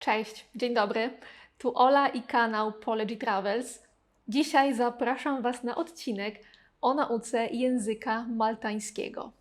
Cześć, dzień dobry. Tu Ola i kanał Pology Travels. Dzisiaj zapraszam Was na odcinek o nauce języka maltańskiego.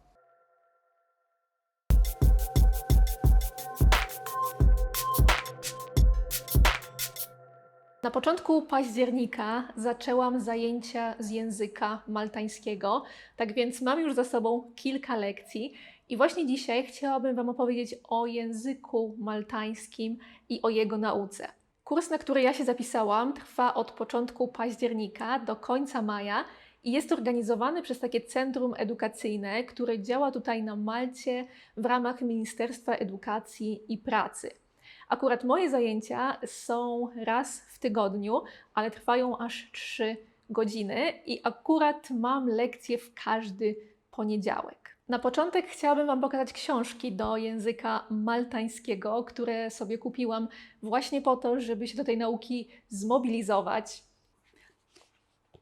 Na początku października zaczęłam zajęcia z języka maltańskiego, tak więc mam już za sobą kilka lekcji i właśnie dzisiaj chciałabym Wam opowiedzieć o języku maltańskim i o jego nauce. Kurs, na który ja się zapisałam, trwa od początku października do końca maja i jest organizowany przez takie centrum edukacyjne, które działa tutaj na Malcie w ramach Ministerstwa Edukacji i Pracy. Akurat moje zajęcia są raz w tygodniu, ale trwają aż 3 godziny i akurat mam lekcje w każdy poniedziałek. Na początek chciałabym Wam pokazać książki do języka maltańskiego, które sobie kupiłam właśnie po to, żeby się do tej nauki zmobilizować.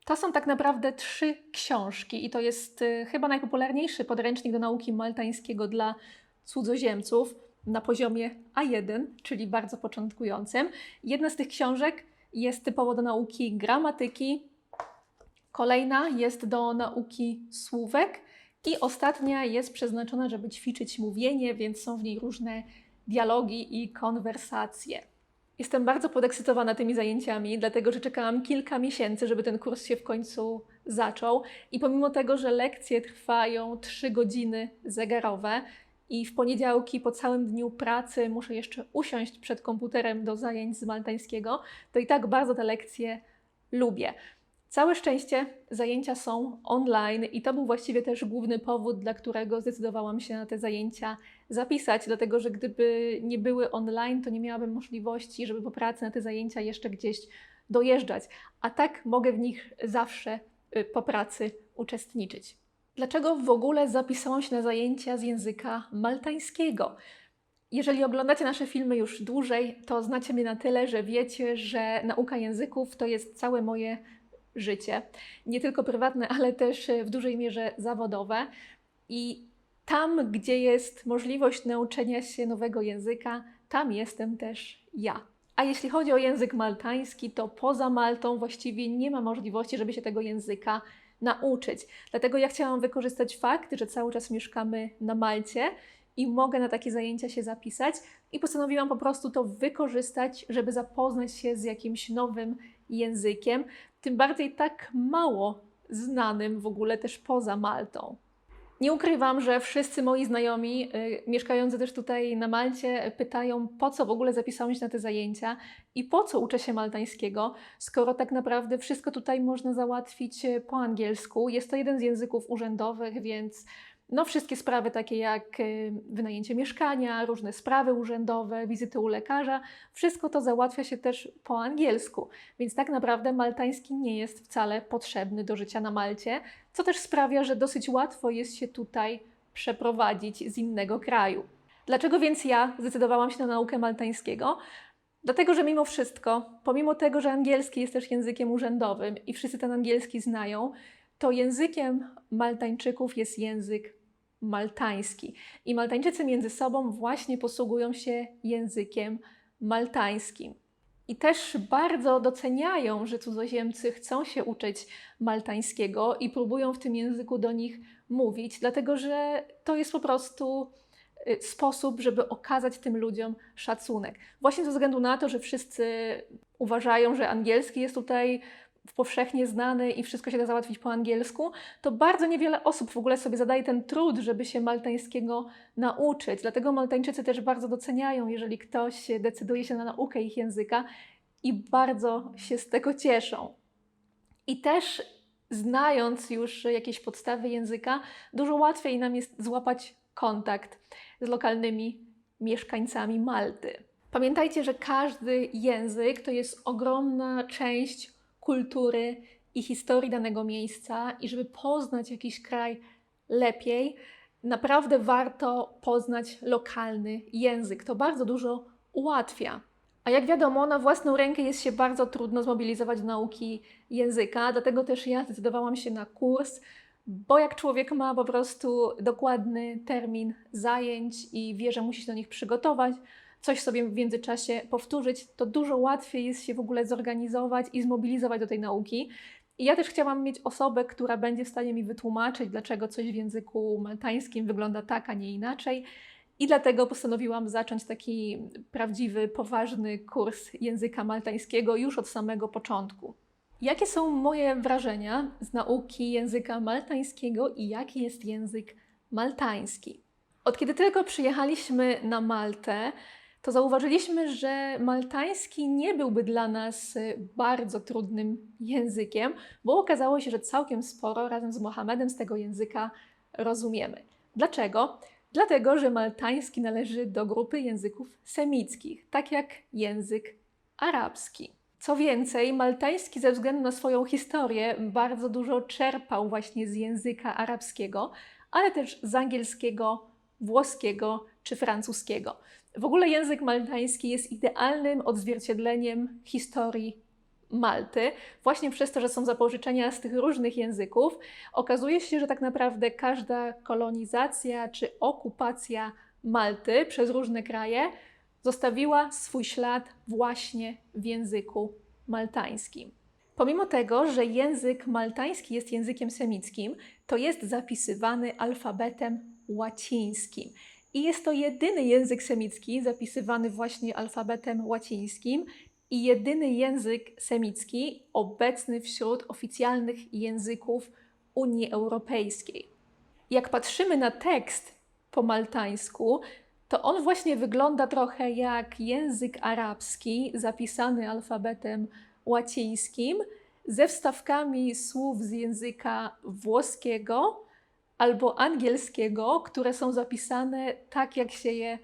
To są tak naprawdę trzy książki i to jest y, chyba najpopularniejszy podręcznik do nauki maltańskiego dla cudzoziemców na poziomie A1, czyli bardzo początkującym. Jedna z tych książek jest typowo do nauki gramatyki, kolejna jest do nauki słówek i ostatnia jest przeznaczona, żeby ćwiczyć mówienie, więc są w niej różne dialogi i konwersacje. Jestem bardzo podekscytowana tymi zajęciami, dlatego że czekałam kilka miesięcy, żeby ten kurs się w końcu zaczął. I pomimo tego, że lekcje trwają 3 godziny zegarowe i w poniedziałki po całym dniu pracy muszę jeszcze usiąść przed komputerem do zajęć z maltańskiego, to i tak bardzo te lekcje lubię. Całe szczęście zajęcia są online i to był właściwie też główny powód, dla którego zdecydowałam się na te zajęcia zapisać, dlatego że gdyby nie były online, to nie miałabym możliwości, żeby po pracy na te zajęcia jeszcze gdzieś dojeżdżać, a tak mogę w nich zawsze y, po pracy uczestniczyć. Dlaczego w ogóle zapisałam się na zajęcia z języka maltańskiego? Jeżeli oglądacie nasze filmy już dłużej, to znacie mnie na tyle, że wiecie, że nauka języków to jest całe moje życie. Nie tylko prywatne, ale też w dużej mierze zawodowe. I tam, gdzie jest możliwość nauczenia się nowego języka, tam jestem też ja. A jeśli chodzi o język maltański, to poza Maltą właściwie nie ma możliwości, żeby się tego języka nauczyć. Dlatego ja chciałam wykorzystać fakt, że cały czas mieszkamy na Malcie i mogę na takie zajęcia się zapisać i postanowiłam po prostu to wykorzystać, żeby zapoznać się z jakimś nowym językiem, tym bardziej tak mało znanym w ogóle też poza Maltą. Nie ukrywam, że wszyscy moi znajomi, y, mieszkający też tutaj na Malcie, pytają, po co w ogóle zapisałam się na te zajęcia i po co uczę się maltańskiego, skoro tak naprawdę wszystko tutaj można załatwić y, po angielsku. Jest to jeden z języków urzędowych, więc no, wszystkie sprawy takie jak y, wynajęcie mieszkania, różne sprawy urzędowe, wizyty u lekarza, wszystko to załatwia się też po angielsku. Więc tak naprawdę maltański nie jest wcale potrzebny do życia na Malcie, co też sprawia, że dosyć łatwo jest się tutaj przeprowadzić z innego kraju. Dlaczego więc ja zdecydowałam się na naukę maltańskiego? Dlatego, że mimo wszystko, pomimo tego, że angielski jest też językiem urzędowym i wszyscy ten angielski znają, to językiem Maltańczyków jest język maltański. I Maltańczycy między sobą właśnie posługują się językiem maltańskim. I też bardzo doceniają, że cudzoziemcy chcą się uczyć maltańskiego i próbują w tym języku do nich mówić, dlatego że to jest po prostu y, sposób, żeby okazać tym ludziom szacunek. Właśnie ze względu na to, że wszyscy uważają, że angielski jest tutaj powszechnie znany i wszystko się da załatwić po angielsku, to bardzo niewiele osób w ogóle sobie zadaje ten trud, żeby się maltańskiego nauczyć. Dlatego Maltańczycy też bardzo doceniają, jeżeli ktoś decyduje się na naukę ich języka i bardzo się z tego cieszą. I też znając już jakieś podstawy języka, dużo łatwiej nam jest złapać kontakt z lokalnymi mieszkańcami Malty. Pamiętajcie, że każdy język to jest ogromna część kultury i historii danego miejsca i żeby poznać jakiś kraj lepiej, naprawdę warto poznać lokalny język. To bardzo dużo ułatwia. A jak wiadomo, na własną rękę jest się bardzo trudno zmobilizować do nauki języka, dlatego też ja zdecydowałam się na kurs, bo jak człowiek ma po prostu dokładny termin zajęć i wie, że musi się do nich przygotować, coś sobie w międzyczasie powtórzyć, to dużo łatwiej jest się w ogóle zorganizować i zmobilizować do tej nauki. I ja też chciałam mieć osobę, która będzie w stanie mi wytłumaczyć, dlaczego coś w języku maltańskim wygląda tak, a nie inaczej. I dlatego postanowiłam zacząć taki prawdziwy, poważny kurs języka maltańskiego już od samego początku. Jakie są moje wrażenia z nauki języka maltańskiego i jaki jest język maltański? Od kiedy tylko przyjechaliśmy na Maltę, to zauważyliśmy, że maltański nie byłby dla nas y, bardzo trudnym językiem, bo okazało się, że całkiem sporo razem z Mohamedem z tego języka rozumiemy. Dlaczego? Dlatego, że maltański należy do grupy języków semickich, tak jak język arabski. Co więcej, maltański ze względu na swoją historię bardzo dużo czerpał właśnie z języka arabskiego, ale też z angielskiego, włoskiego czy francuskiego. W ogóle język maltański jest idealnym odzwierciedleniem historii Malty, właśnie przez to, że są zapożyczenia z tych różnych języków, okazuje się, że tak naprawdę każda kolonizacja czy okupacja Malty przez różne kraje zostawiła swój ślad właśnie w języku maltańskim. Pomimo tego, że język maltański jest językiem semickim, to jest zapisywany alfabetem łacińskim. I jest to jedyny język semicki zapisywany właśnie alfabetem łacińskim i jedyny język semicki obecny wśród oficjalnych języków Unii Europejskiej. Jak patrzymy na tekst po maltańsku, to on właśnie wygląda trochę jak język arabski zapisany alfabetem łacińskim ze wstawkami słów z języka włoskiego albo angielskiego, które są zapisane tak, jak się je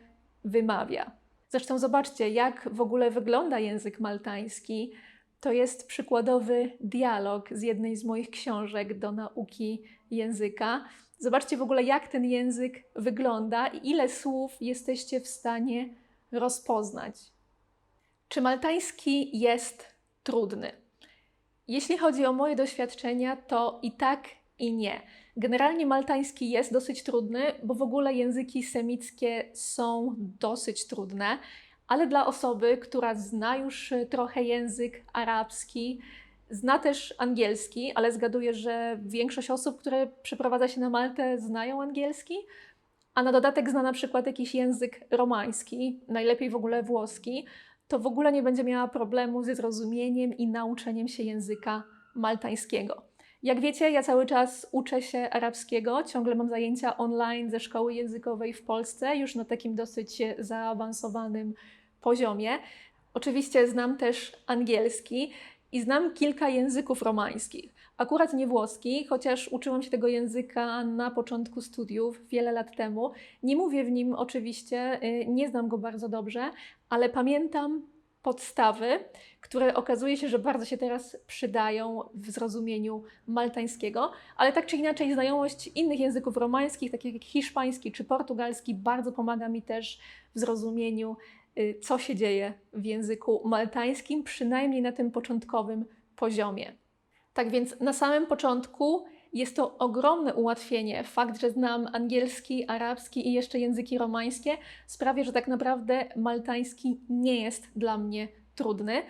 wymawia. Zresztą zobaczcie, jak w ogóle wygląda język maltański. To jest przykładowy dialog z jednej z moich książek do nauki języka. Zobaczcie w ogóle, jak ten język wygląda i ile słów jesteście w stanie rozpoznać. Czy maltański jest trudny? Jeśli chodzi o moje doświadczenia, to i tak, i nie. Generalnie maltański jest dosyć trudny, bo w ogóle języki semickie są dosyć trudne, ale dla osoby, która zna już trochę język arabski, zna też angielski, ale zgaduję, że większość osób, które przeprowadza się na Maltę, znają angielski, a na dodatek zna na przykład jakiś język romański, najlepiej w ogóle włoski, to w ogóle nie będzie miała problemu ze zrozumieniem i nauczeniem się języka maltańskiego. Jak wiecie, ja cały czas uczę się arabskiego, ciągle mam zajęcia online ze szkoły językowej w Polsce, już na takim dosyć zaawansowanym poziomie. Oczywiście znam też angielski i znam kilka języków romańskich. Akurat nie włoski, chociaż uczyłam się tego języka na początku studiów wiele lat temu. Nie mówię w nim oczywiście, y, nie znam go bardzo dobrze, ale pamiętam podstawy, które okazuje się, że bardzo się teraz przydają w zrozumieniu maltańskiego, ale tak czy inaczej znajomość innych języków romańskich, takich jak hiszpański czy portugalski, bardzo pomaga mi też w zrozumieniu, y, co się dzieje w języku maltańskim, przynajmniej na tym początkowym poziomie. Tak więc na samym początku jest to ogromne ułatwienie. Fakt, że znam angielski, arabski i jeszcze języki romańskie sprawia, że tak naprawdę maltański nie jest dla mnie trudny.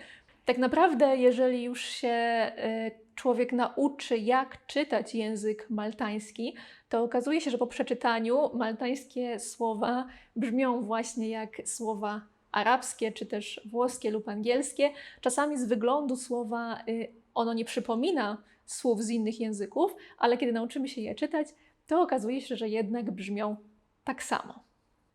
Tak naprawdę, jeżeli już się e, człowiek nauczy, jak czytać język maltański, to okazuje się, że po przeczytaniu maltańskie słowa brzmią właśnie jak słowa arabskie, czy też włoskie lub angielskie. Czasami z wyglądu słowa y, ono nie przypomina słów z innych języków, ale kiedy nauczymy się je czytać, to okazuje się, że jednak brzmią tak samo.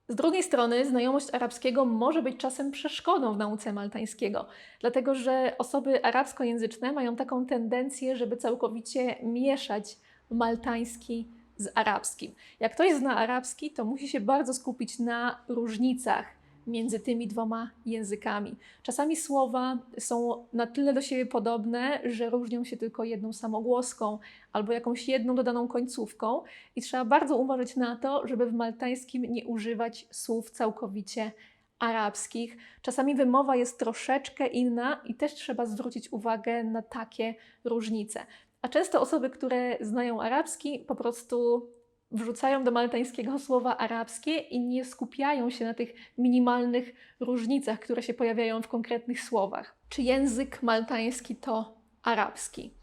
Z drugiej strony, znajomość arabskiego może być czasem przeszkodą w nauce maltańskiego, dlatego że osoby arabskojęzyczne mają taką tendencję, żeby całkowicie mieszać maltański z arabskim. Jak ktoś zna arabski, to musi się bardzo skupić na różnicach między tymi dwoma językami. Czasami słowa są na tyle do siebie podobne, że różnią się tylko jedną samogłoską albo jakąś jedną dodaną końcówką, i trzeba bardzo uważać na to, żeby w maltańskim nie używać słów całkowicie arabskich. Czasami wymowa jest troszeczkę inna i też trzeba zwrócić uwagę na takie różnice. A często osoby, które znają arabski, po prostu wrzucają do maltańskiego słowa arabskie i nie skupiają się na tych minimalnych różnicach, które się pojawiają w konkretnych słowach. Czy język maltański to arabski?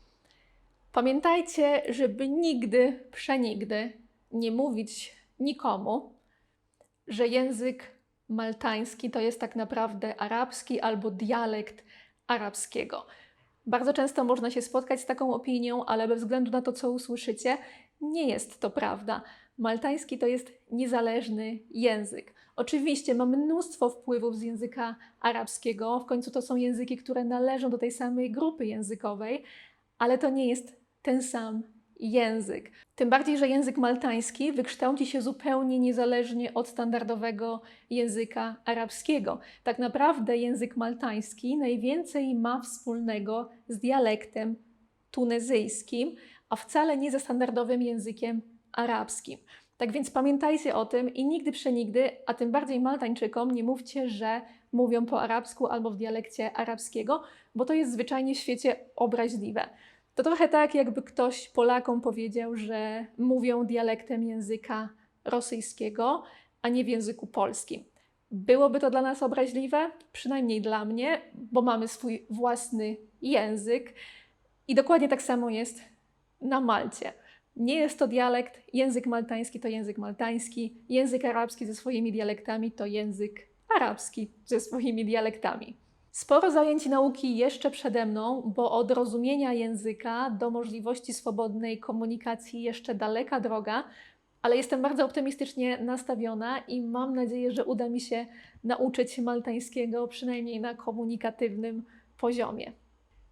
Pamiętajcie, żeby nigdy, przenigdy nie mówić nikomu, że język maltański to jest tak naprawdę arabski albo dialekt arabskiego. Bardzo często można się spotkać z taką opinią, ale bez względu na to, co usłyszycie, nie jest to prawda. Maltański to jest niezależny język. Oczywiście ma mnóstwo wpływów z języka arabskiego, w końcu to są języki, które należą do tej samej grupy językowej, ale to nie jest ten sam język. Tym bardziej, że język maltański wykształci się zupełnie niezależnie od standardowego języka arabskiego. Tak naprawdę język maltański najwięcej ma wspólnego z dialektem tunezyjskim, a wcale nie ze standardowym językiem arabskim. Tak więc pamiętajcie o tym i nigdy przenigdy, a tym bardziej Maltańczykom, nie mówcie, że mówią po arabsku albo w dialekcie arabskiego, bo to jest zwyczajnie w świecie obraźliwe. To trochę tak, jakby ktoś Polakom powiedział, że mówią dialektem języka rosyjskiego, a nie w języku polskim. Byłoby to dla nas obraźliwe, przynajmniej dla mnie, bo mamy swój własny język i dokładnie tak samo jest na Malcie. Nie jest to dialekt, język maltański to język maltański, język arabski ze swoimi dialektami to język arabski ze swoimi dialektami. Sporo zajęć nauki jeszcze przede mną, bo od rozumienia języka do możliwości swobodnej komunikacji jeszcze daleka droga, ale jestem bardzo optymistycznie nastawiona i mam nadzieję, że uda mi się nauczyć maltańskiego przynajmniej na komunikatywnym poziomie.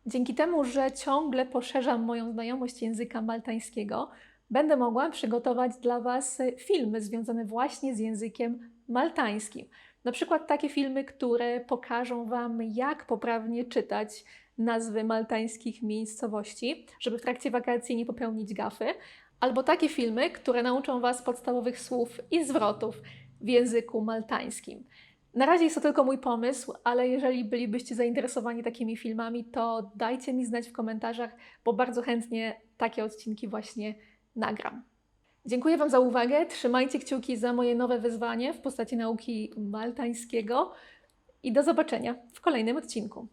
Dzięki temu, że ciągle poszerzam moją znajomość języka maltańskiego, będę mogła przygotować dla Was filmy związane właśnie z językiem maltańskim. Na przykład takie filmy, które pokażą Wam, jak poprawnie czytać nazwy maltańskich miejscowości, żeby w trakcie wakacji nie popełnić gafy, albo takie filmy, które nauczą Was podstawowych słów i zwrotów w języku maltańskim. Na razie jest to tylko mój pomysł, ale jeżeli bylibyście zainteresowani takimi filmami, to dajcie mi znać w komentarzach, bo bardzo chętnie takie odcinki właśnie nagram. Dziękuję Wam za uwagę. Trzymajcie kciuki za moje nowe wyzwanie w postaci nauki maltańskiego i do zobaczenia w kolejnym odcinku.